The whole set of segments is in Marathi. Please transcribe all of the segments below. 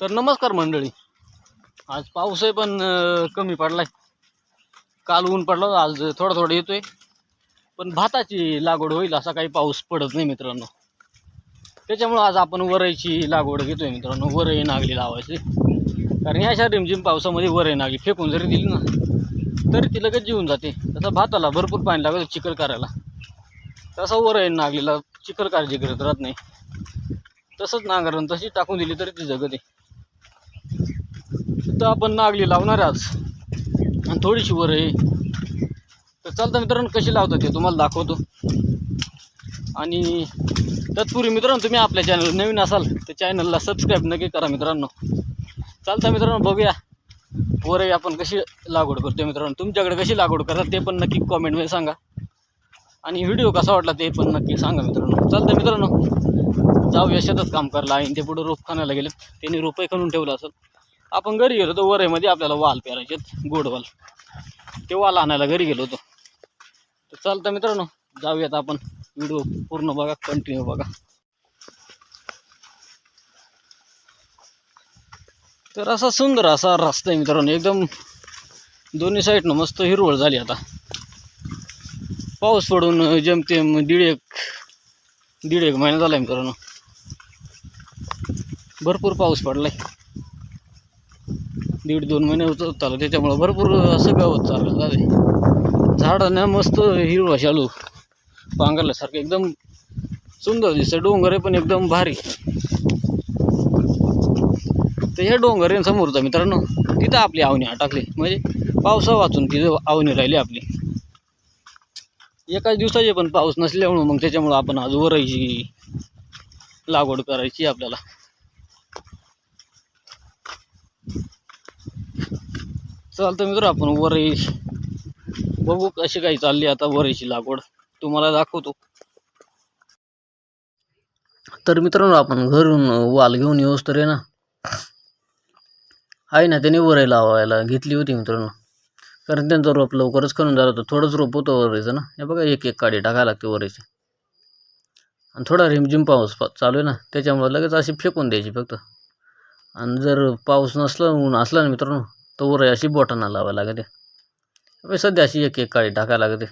तर नमस्कार मंडळी. आज पाऊसही पण कमी कमी पडलाय. काल ऊन पडलं आज थोडा थोडा येतोय. पण भाताची लागवड होईल असा काही पाऊस पडत नाही मित्रांनो. त्याच्यामुळं आज आपण वरईची लागवड घेतोय मित्रांनो. वरई नागली लावायची. कारण ह्या अशा रिमझिम पावसामध्ये वरई नागली फेकून जरी दिली ना तरी ती लगेच जीवन जाते. तसं भाताला भरपूर पाणी लागतं चिखल करायला. तसं वरई नागलीला चिखल काळजी करत राहत नाही. तसंच नांगरण तशी टाकून दिली तरी ती जगत. आहे तर आपण नागली लावणार आज. आणि थोडीशी वर आहे. तर चालतं मित्रांनो कशी लावतात ते तुम्हाला दाखवतो. आणि तत्पूर्वी मित्रांनो तुम्ही आपल्या चॅनल नवीन असाल तर चॅनलला सबस्क्राईब नक्की करा मित्रांनो. चालतं मित्रांनो बघूया. वरही आपण कशी लागवड करतो मित्रांनो. तुमच्याकडे कशी लागवड करतात ते पण नक्की कॉमेंटमध्ये सांगा. आणि व्हिडिओ कसा वाटला ते पण नक्की सांगा मित्रांनो. चालतं मित्रांनो. जाऊ शेतात काम करायला. आहे ते पुढं रोप खाण्याला गेले. त्यांनी रोपही खणून ठेवलं असेल. आपण घरी गेलो होतो वरईमध्ये आपल्याला वाल पेरायचे गोड वाल. ते वाल आणायला घरी गेलो होतो. तर चालतं मित्रांनो जाऊयात आपण. व्हिडिओ पूर्ण बघा कंटिन्यू बघा. तर असा सुंदर असा रस्ता आहे मित्रांनो. एकदम दोन्ही साईडनं मस्त हिरवळ झाली आता. पाऊस पडून जेमतेम दीड एक दीड एक महिना झाला आहे मित्रांनो भरपूर पाऊस पडलाय. दीड दोन महिने होत चालू त्याच्यामुळं भरपूर असं गवत चाललं झालंय. ना मस्त हिरवा शालू पांघरल्यासारखं एकदम सुंदर दिसतं डोंगर आहे पण एकदम भारी. तर ह्या डोंगर समोरचा मित्रांनो तिथं आपली आवणी अटकली म्हणजे पावसा वाचून तिथं आवणी राहिली आपली. एकाच दिवसाचे पण पाऊस नसल्यामुळं मग त्याच्यामुळं आपण आज वरायची लागवड करायची आपल्याला. चालतं मित्र आपण वरई बघू कशी काही चालली आता वरईची लागवड. तुम्हाला दाखवतो. तर मित्रांनो आपण घरून वाल घेऊन येऊस तर आहे ना. आहे ना त्याने वरई लावायला घेतली होती मित्रांनो. कारण त्यांचं रोप लवकरच करून झालं होतं. थोडंच रोप होतं वरायचं ना. हे बघा एक एक काडी टाकायला लागते वरायची आणि थोडा रिमझिम पाऊस पा- चालू आहे ना त्याच्यामुळे लगेच अशी फेकून द्यायची फक्त. आणि जर पाऊस नसला ऊन असला ना मित्रांनो तर वरही अशी बोटांना लावायला लागते. सध्या अशी एक एक काडी टाकायला लागते.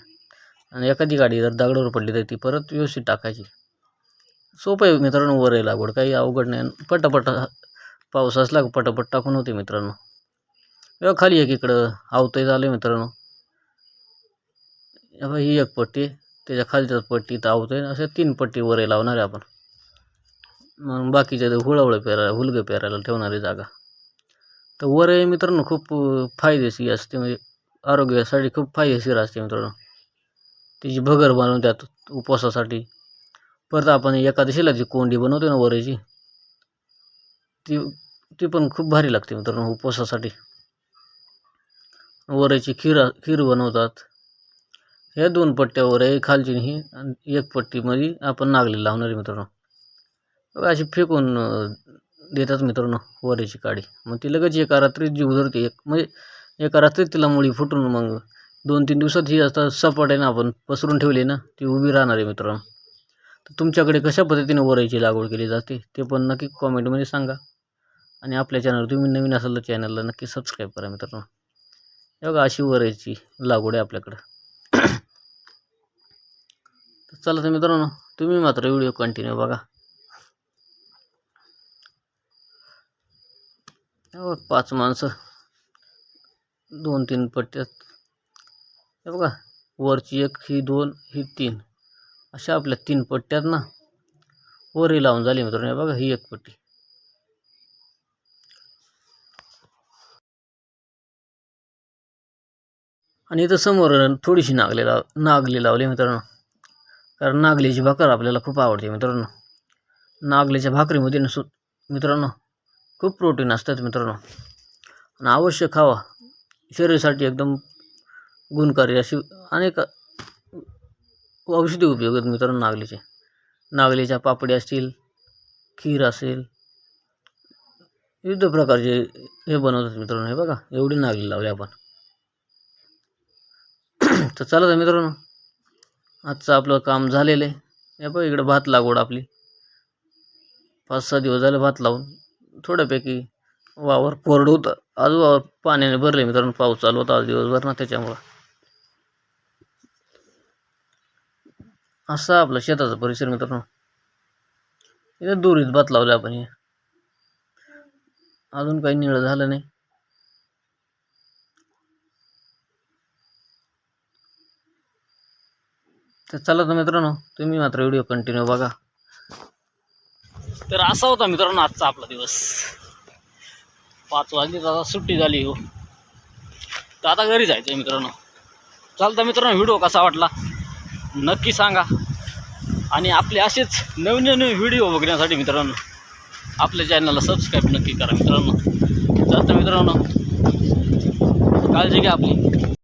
आणि एखादी गाडी जर दगडावर पडली तर ती परत व्यवस्थित टाकायची. सोपं आहे मित्रांनो वरही लागवड. काही अवघड नाही. आणि पटापट पाऊस असला पटापट टाकून होते मित्रांनो. ए खाली एक इकडं. आवतंय झालं आहे मित्रांनो ही एक पट्टी. त्याच्या खालच्या पट्टी तर आवतंय. अशा तीन पट्टी वर लावणार आहे आपण. मग बाकीच्या हुळावळं पेरायला हुलगं पेरायला ठेवणारी जागा. तर वरई मित्रांनो खूप फायदेशीर असते. म्हणजे आरोग्यासाठी खूप फायदेशीर असते मित्रांनो. तिची भगर बनवून त्यात उपवासासाठी. परत आपण एकादशीला जी कोंडी बनवतो ना वरेची ती ती पण खूप भारी लागते मित्रांनो उपवासासाठी. वऱ्याची खीर खीर बनवतात. ह्या दोन पट्ट्यावर आहे खालची आणि ही आणि एक पट्टीमध्ये आपण नागली लावणार आहे मित्रांनो. अशी फेकून देतात मित्रांनो वऱ्याची काडी. मग ती लगेच एका रात्रीत जीव धरते. एक म्हणजे एका रात्रीत तिला मुळी फुटून मग दोन तीन दिवसात ही आता सपाट आहे ना आपण पसरून ठेवली ना ती उभी राहणार आहे मित्रांनो. तर तुमच्याकडे कशा पद्धतीने वरायची लागवड केली जाते ते पण नक्की कॉमेंटमध्ये सांगा. आणि आपल्या चॅनल तुम्ही नवीन असाल तर चॅनलला नक्की सबस्क्राईब करा मित्रांनो. बघा अशी वरायची लागवड आहे आपल्याकडं. तर चला तर मित्रांनो तुम्ही मात्र व्हिडिओ कंटिन्यू बघा. बघा पाच माणसं दोन तीन पट्ट्यात. हे बघा वरची एक ही दोन ही तीन. अशा आपल्या तीन पट्ट्यात ना वरही लावून झाली मित्रांनो हे बघा ही एक पट्टी. आणि इथं समोर थोडीशी नागली लाव नागली लावली मित्रांनो. कारण नागलीची भाकर आपल्याला खूप आवडते मित्रांनो. नागलीच्या भाकरीमध्ये नसू मित्रांनो खूप प्रोटीन असतात मित्रांनो. आणि अवश्य खावा. शरीरासाठी एकदम गुणकारी अशी अनेक औषधी उपयोग आहेत मित्रांनो नागलीचे नागलीच्या पापडी असतील खीर असेल विविध प्रकारचे हे बनवतात मित्रांनो. हे बघा एवढी नागली लावली आपण. तर चला तर मित्रांनो आजचं आपलं काम झालेलं आहे. या बघ इकडं भात लागवड आपली. पाच सहा दिवस झाले भात लावून. थोड्यापैकी वावर कोरडं होतं. आज वावर पाण्याने भरले मित्रांनो पाऊस चालू होता आज दिवसभर ना त्याच्यामुळं. असा आपला शेताचा परिसर मित्रांनो. इथं दोरीत भात लावले आपण हे. अजून काही निळं झालं नाही. तर चला तर मित्रांनो तुम्ही मात्र व्हिडिओ कंटिन्यू बघा. तर असा होता मित्रांनो आजचा आपला दिवस. पाच वाजली तर आता सुट्टी झाली हो. तर आता घरी जायचं आहे मित्रांनो चालतं मित्रांनो व्हिडिओ कसा वाटला? नक्की सांगा. आणि आपले असेच नवीन नवीन व्हिडिओ बघण्यासाठी मित्रांनो आपल्या चॅनलला सबस्क्राईब नक्की करा मित्रांनो. चालतं मित्रांनो काळजी घ्या आपली.